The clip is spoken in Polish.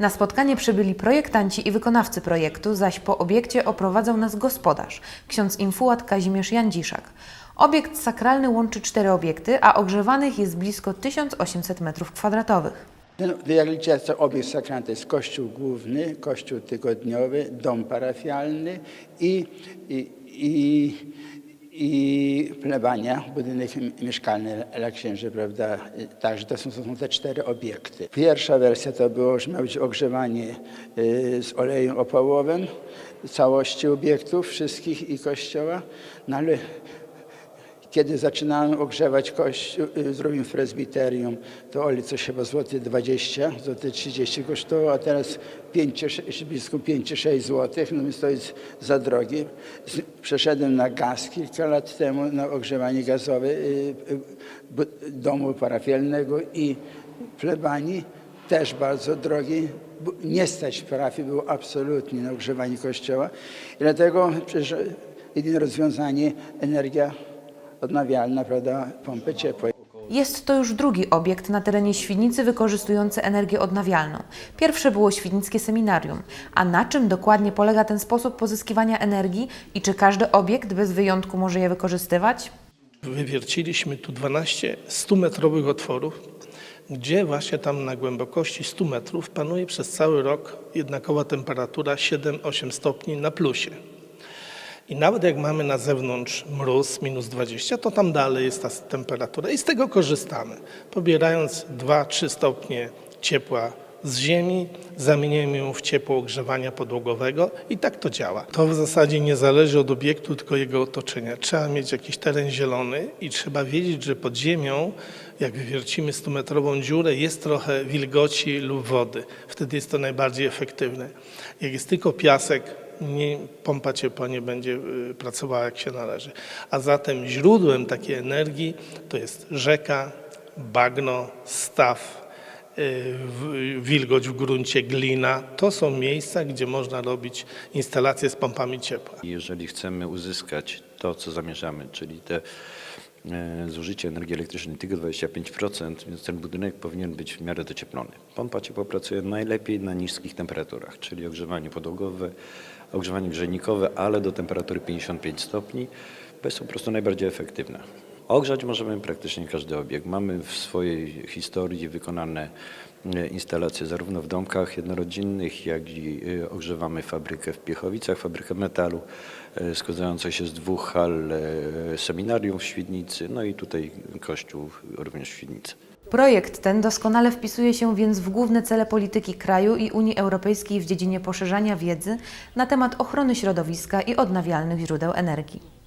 Na spotkanie przybyli projektanci i wykonawcy projektu, zaś po obiekcie oprowadzał nas gospodarz, ksiądz infułat Kazimierz Jandziszak. Obiekt sakralny łączy cztery obiekty, a ogrzewanych jest blisko 1800 m2. Ten, to obiekt sakralny to jest kościół główny, kościół tygodniowy, dom parafialny i, i, i, i plebania, budynek mieszkalny dla księży, prawda? Także to są, to są te cztery obiekty. Pierwsza wersja to było, że miało być ogrzewanie y, z olejem opałowym całości obiektów wszystkich i kościoła, no ale kiedy zaczynałem ogrzewać kościół, y, zrobiłem prezbiterium, to coś chyba złoty 20, złoty 30 kosztowało, a teraz 5, czy blisko 5-6 złotych, no więc to jest za drogie. Z- Przeszedłem na gaz kilka lat temu, na ogrzewanie gazowe y, y, domu parafialnego i plebanii, też bardzo drogi. Nie stać parafii było absolutnie na ogrzewanie kościoła. I dlatego przecież jedyne rozwiązanie energia odnawialna, prawda, pompy ciepłej. Jest to już drugi obiekt na terenie Świdnicy wykorzystujący energię odnawialną. Pierwsze było Świdnickie Seminarium. A na czym dokładnie polega ten sposób pozyskiwania energii i czy każdy obiekt bez wyjątku może je wykorzystywać? Wywierciliśmy tu 12 100-metrowych otworów, gdzie właśnie tam na głębokości 100 metrów panuje przez cały rok jednakowa temperatura 7-8 stopni na plusie. I nawet jak mamy na zewnątrz mróz minus 20, to tam dalej jest ta temperatura i z tego korzystamy. Pobierając 2-3 stopnie ciepła z ziemi, zamieniamy ją w ciepło ogrzewania podłogowego i tak to działa. To w zasadzie nie zależy od obiektu, tylko jego otoczenia. Trzeba mieć jakiś teren zielony i trzeba wiedzieć, że pod ziemią, jak wywiercimy 100-metrową dziurę, jest trochę wilgoci lub wody. Wtedy jest to najbardziej efektywne. Jak jest tylko piasek, nie, pompa ciepła nie będzie y, pracowała jak się należy. A zatem źródłem takiej energii to jest rzeka, bagno, staw, y, wilgoć w gruncie, glina. To są miejsca, gdzie można robić instalacje z pompami ciepła. Jeżeli chcemy uzyskać to, co zamierzamy, czyli te zużycie energii elektrycznej tylko 25%, więc ten budynek powinien być w miarę docieplony. Pompa ciepła pracuje najlepiej na niskich temperaturach, czyli ogrzewanie podłogowe, ogrzewanie grzejnikowe, ale do temperatury 55 stopni, bo jest po prostu najbardziej efektywne. Ogrzać możemy praktycznie każdy obiekt. Mamy w swojej historii wykonane e, instalacje zarówno w domkach jednorodzinnych, jak i e, ogrzewamy fabrykę w Piechowicach, fabrykę metalu e, składającą się z dwóch hal seminarium w Świdnicy, no i tutaj kościół również w Świdnicy. Projekt ten doskonale wpisuje się więc w główne cele polityki kraju i Unii Europejskiej w dziedzinie poszerzania wiedzy na temat ochrony środowiska i odnawialnych źródeł energii.